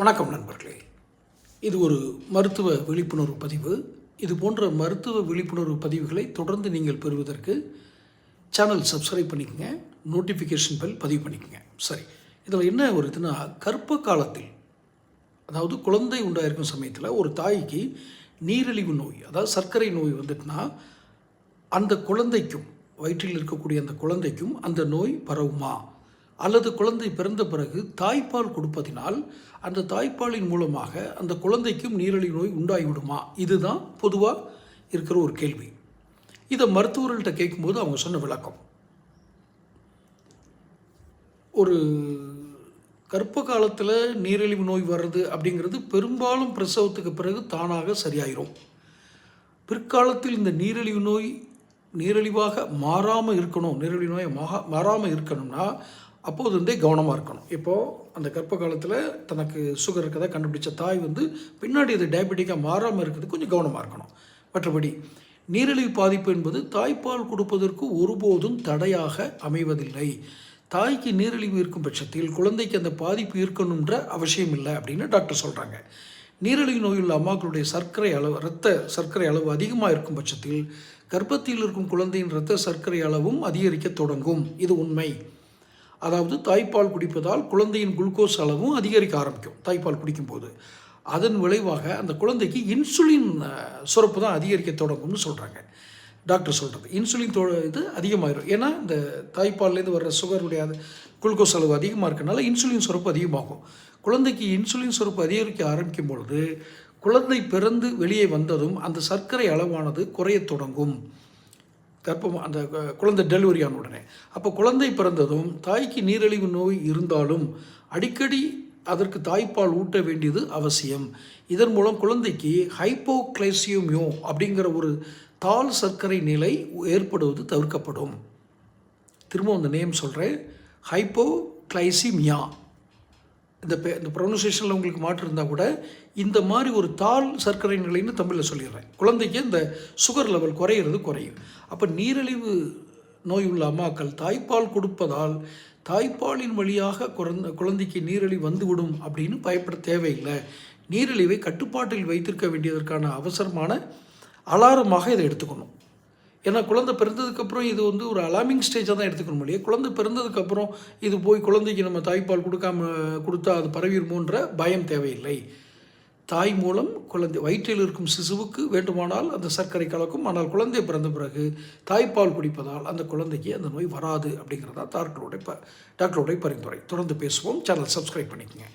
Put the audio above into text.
வணக்கம் நண்பர்களே. இது ஒரு மருத்துவ விழிப்புணர்வு பதிவு. இது போன்ற மருத்துவ விழிப்புணர்வு பதிவுகளை தொடர்ந்து நீங்கள் பெறுவதற்கு சேனல் சப்ஸ்கிரைப் பண்ணிக்கங்க. நோட்டிஃபிகேஷன் பெல் பதிவு பண்ணிக்கோங்க. சரி இதில் என்ன ஒரு இதுனா கர்ப்ப காலத்தில் அதாவது குழந்தை உண்டாயிருக்கும் சமயத்தில் ஒரு தாய்க்கு நீரிழிவு நோய் அதாவது சர்க்கரை நோய் வந்துட்டுனா அந்த குழந்தைக்கும் வயிற்றில் இருக்கக்கூடிய அந்த குழந்தைக்கும் அந்த நோய் பரவுமா? அல்லது குழந்தை பிறந்த பிறகு தாய்ப்பால் கொடுப்பதினால் அந்த தாய்ப்பாலின் மூலமாக அந்த குழந்தைக்கும் நீரிழிவு நோய் உண்டாகிவிடுமா? இதுதான் பொதுவாக இருக்கிற ஒரு கேள்வி. இதை மருத்துவர்கள்ட்ட கேட்கும்போது அவங்க சொன்ன விளக்கம். ஒரு கர்ப்ப காலத்தில் நீரிழிவு நோய் வர்றது அப்படிங்கிறது பெரும்பாலும் பிரசவத்துக்கு பிறகு தானாக சரியாயிரும். பிற்காலத்தில் இந்த நீரிழிவு நோய் நீரிழிவாக மாறாமல் இருக்கணும் நீரிழிவு நோயை மாக மாறாமல் இருக்கணும்னா அப்போது இருந்தே கவனமாக இருக்கணும். இப்போது அந்த கர்ப்ப காலத்தில் தனக்கு சுகர் இருக்கதை கண்டுபிடிச்ச தாய் வந்து பின்னாடி அது டயபெட்டிக்காக மாறாமல் இருக்கிறது கொஞ்சம் கவனமாக இருக்கணும். மற்றபடி நீரிழிவு பாதிப்பு என்பது தாய்ப்பால் கொடுப்பதற்கு ஒருபோதும் தடையாக அமைவதில்லை. தாய்க்கு நீரிழிவு இருக்கும் பட்சத்தில் குழந்தைக்கு அந்த பாதிப்பு இருக்கணுன்ற அவசியம் இல்லை அப்படின்னு டாக்டர் சொல்கிறாங்க நீரிழிவு நோயுள்ள அம்மாக்களுடைய சர்க்கரை அளவு இரத்த சர்க்கரை அளவு அதிகமாக இருக்கும் பட்சத்தில் கர்ப்பத்தில் இருக்கும் குழந்தையின் இரத்த சர்க்கரை அளவும் அதிகரிக்க தொடங்கும். இது உண்மை. அதாவது தாய்ப்பால் குடிப்பதால் குழந்தையின் குளுக்கோஸ் அளவும் அதிகரிக்க ஆரம்பிக்கும் தாய்ப்பால் குடிக்கும்போது. அதன் விளைவாக அந்த குழந்தைக்கு இன்சுலின் சுரப்பு தான் அதிகரிக்க தொடங்கும்னு சொல்கிறாங்க டாக்டர் சொல்கிறது இன்சுலின் தோ இது அதிகமாகிடும் ஏன்னா இந்த தாய்ப்பால்லேருந்து வர்ற சுகருடைய அது குளுக்கோஸ் அளவு அதிகமாக இருக்கனால இன்சுலின் சுரப்பு அதிகமாகும். குழந்தைக்கு இன்சுலின் சுரப்பு அதிகரிக்க ஆரம்பிக்கும் பொழுது குழந்தை பிறந்து வெளியே வந்ததும் அந்த சர்க்கரை அளவானது குறையத் தொடங்கும். கர்ப்பம் அந்த குழந்தை டெலிவரி ஆன உடனே. அப்போ குழந்தை பிறந்ததும் தாய்க்கு நீரிழிவு நோய் இருந்தாலும் அடிக்கடி அதற்கு தாய்ப்பால் ஊட்ட வேண்டியது அவசியம். இதன் மூலம் குழந்தைக்கு ஹைப்போக்ளைசியோமியோ அப்படிங்கிற ஒரு தால் சர்க்கரை நிலை ஏற்படுவது தவிர்க்கப்படும். திரும்ப அந்த நேம் சொல்கிறேன் ஹைப்போக்ளைசிமியா. இந்த பே இந்த ப்ரொனன்சியேஷனில் உங்களுக்கு மாற்று இருந்தால் கூட இந்த மாதிரி ஒரு தாள் சர்க்கரை நிலைன்னு தமிழில் சொல்லிடுறேன். குழந்தைக்கு இந்த சுகர் லெவல் குறையிறது குறையும். அப்போ நீரிழிவு நோய் உள்ள அம்மாக்கள் தாய்ப்பால் கொடுப்பதால் தாய்ப்பாலின் வழியாக குழந்த குழந்தைக்கு நீரிழிவு வந்துவிடும் அப்படின்னு பயப்பட தேவையில்லை. நீரிழிவை கட்டுப்பாட்டில் வைத்திருக்க வேண்டியதற்கான அவசரமான அலாரமாக இதை எடுத்துக்கணும். ஏன்னா குழந்தை பிறந்ததுக்கப்புறம் இது வந்து ஒரு அலாமிங் ஸ்டேஜாக தான் எடுத்துக்கணும் இல்லையா? குழந்தை பிறந்ததுக்கப்புறம் இது போய் குழந்தைக்கு நம்ம தாய்ப்பால் கொடுக்காம கொடுத்தா அது பரவிடுமோன்ற பயம் தேவையில்லை. தாய் மூலம் குழந்தை வயிற்றில் இருக்கும் சிசுவுக்கு வேண்டுமானால் அந்த சர்க்கரை கலக்கும். ஆனால் குழந்தை பிறந்த பிறகு தாய்ப்பால் குடிப்பதால் அந்த குழந்தைக்கு அந்த நோய் வராது அப்படிங்கிறதா டாக்டருடைய ப டாக்டருடைய பரிந்துரை. தொடர்ந்து பேசுவோம். சேனல் சப்ஸ்கிரைப் பண்ணிக்கோங்க.